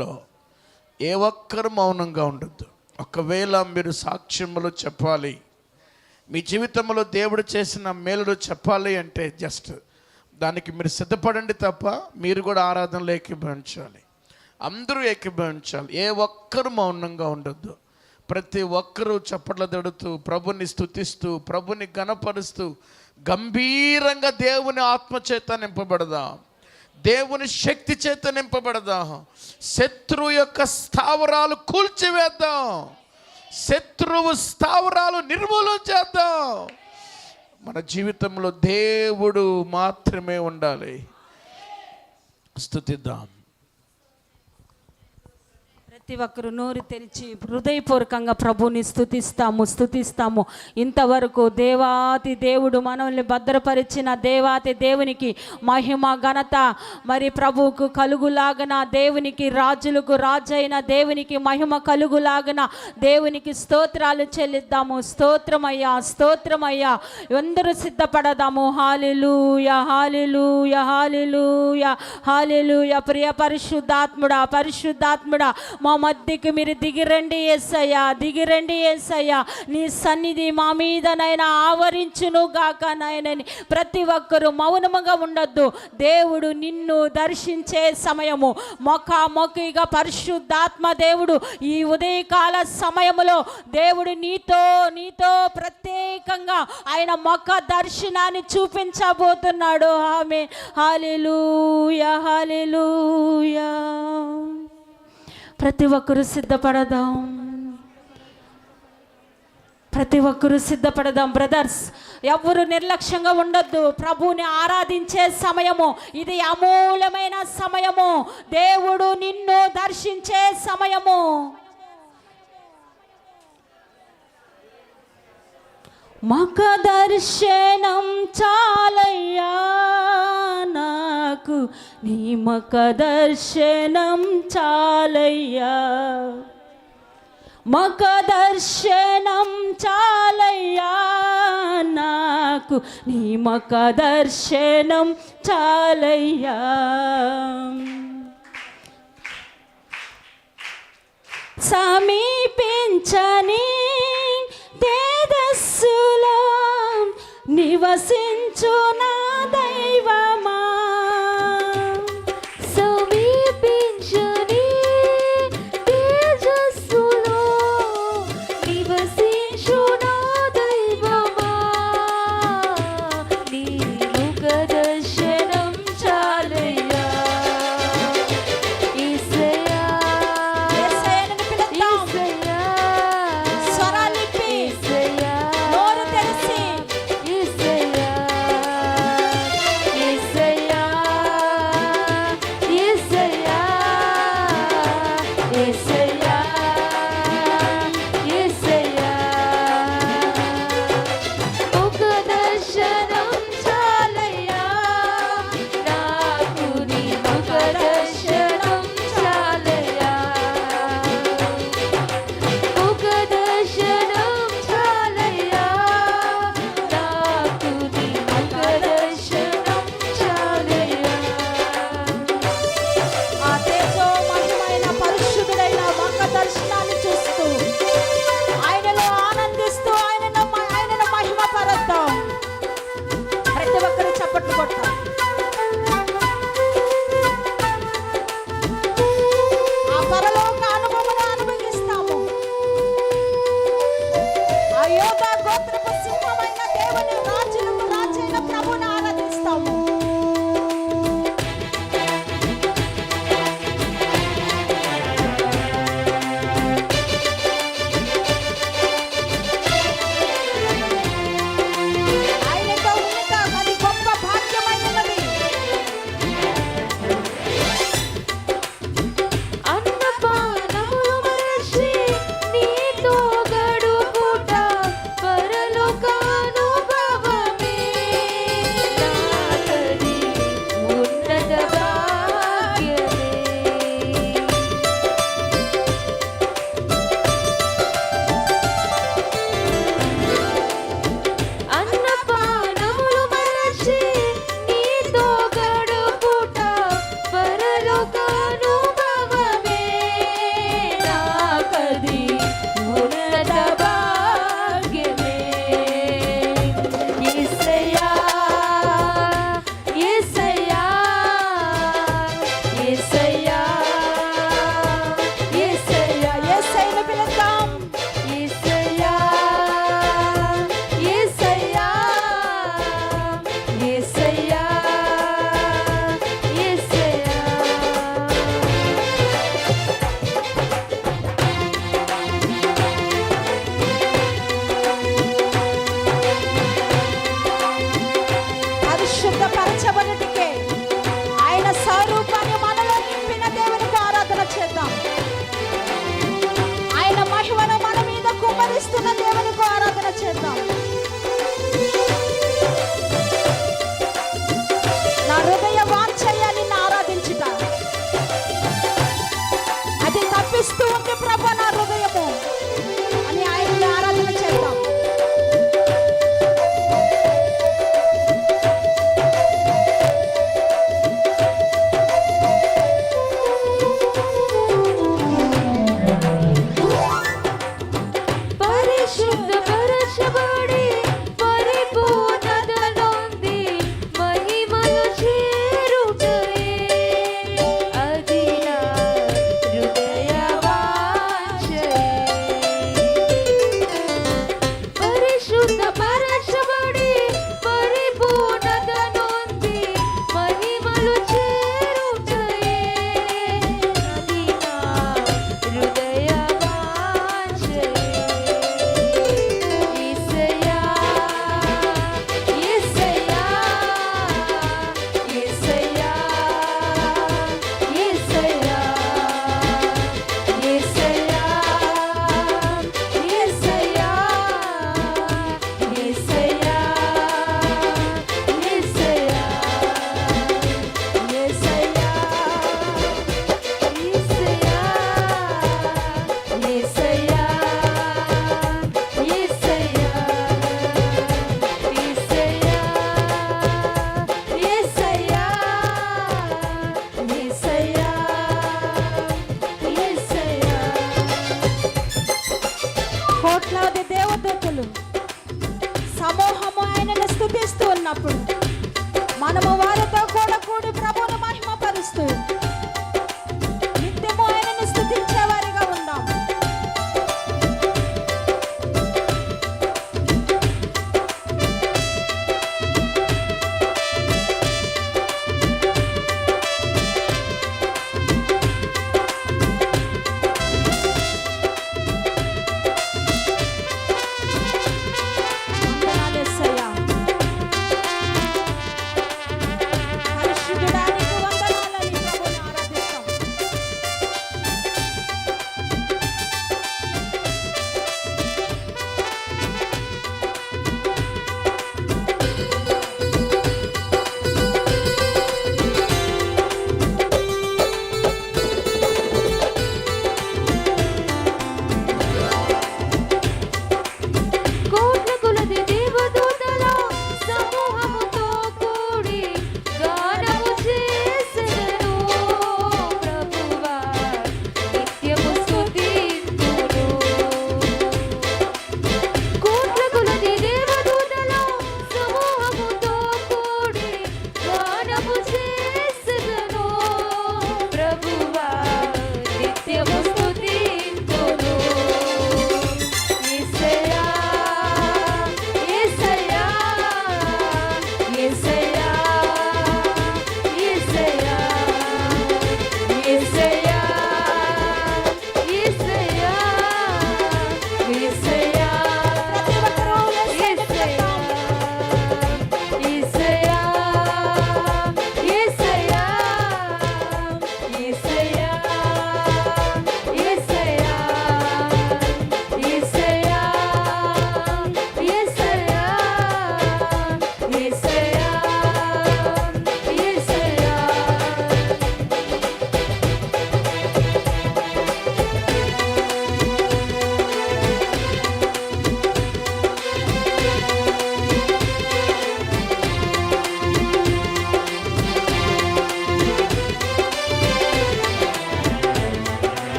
విషయంలో ఏ ఒక్కరు మౌనంగా ఉండొద్దు. ఒకవేళ మీరు సాక్ష్యములు చెప్పాలి మీ జీవితంలో దేవుడు చేసిన మేలులు చెప్పాలి అంటే జస్ట్ దానికి మీరు సిద్ధపడండి తప్ప మీరు కూడా ఆరాధనలో ఏకీభవించాలి. అందరూ ఏకీభవించాలి. ఏ ఒక్కరు మౌనంగా ఉండొద్దు. ప్రతి ఒక్కరూ చప్పట్ల దడుతూ ప్రభుని స్థుతిస్తూ ప్రభుని గణపరుస్తూ గంభీరంగా దేవుని ఆత్మచేత నింపబడదాం. దేవుని శక్తి చేత నింపబడదాం. శత్రువు యొక్క స్థావరాలు కూల్చివేద్దాం. శత్రువు స్థావరాలు నిర్మూలన చేద్దాం. మన జీవితంలో దేవుడు మాత్రమే ఉండాలి. స్థుతిద్దాం ప్రతి ఒక్కరు నోరు తెరిచి హృదయపూర్వకంగా ప్రభుని స్థుతిస్తాము స్తుతిస్తాము. ఇంతవరకు దేవాతి దేవుడు మనల్ని భద్రపరిచిన దేవాతి దేవునికి మహిమ ఘనత మరి ప్రభువుకు కలుగులాగన దేవునికి రాజులకు రాజైన దేవునికి మహిమ కలుగులాగన దేవునికి స్తోత్రాలు చెల్లిద్దాము. స్తోత్రమయ్యా స్తోత్రమయ్యా. అందరూ సిద్ధపడదాము. Hallelujah hallelujah hallelujah. హాలిలూయ. ప్రియ పరిశుద్ధాత్ముడా పరిశుద్ధాత్ముడా. మా మధ్యకి మీరు దిగిరండి ఎస్సయ్యా దిగిరండి ఎస్సయ్యా నీ సన్నిధి మా మీదనైనా ఆవరించును గాక నాయనని ప్రతి ఒక్కరూ మౌనముగా ఉండొద్దు. దేవుడు నిన్ను దర్శించే సమయము. మొఖాముఖిగా పరిశుద్ధాత్మ దేవుడు ఈ ఉదయకాల సమయములో దేవుడు నీతో నీతో ప్రత్యేకంగా ఆయన మొక్క దర్శనాన్ని చూపించబోతున్నాడు. ఆమె హాలిలూయ హాలిలూయా. ప్రతి ఒక్కరూ సిద్ధపడదాం. ప్రతి ఒక్కరూ సిద్ధపడదాం బ్రదర్స్ ఎవరు నిర్లక్ష్యంగా ఉండొద్దు. ప్రభువుని ఆరాధించే సమయము. ఇది అమూల్యమైన సమయము. దేవుడు నిన్ను దర్శించే సమయము. మక దర్శనం చాలయ్యా. నాకు దర్శనం చాలయ్యా. మక దర్శనం చాలయ్యా. నాకు నీ మక దర్శనం చాలయ్యా. సమీపించని తేజస్సులో నివసించున ಮಾತ್ರ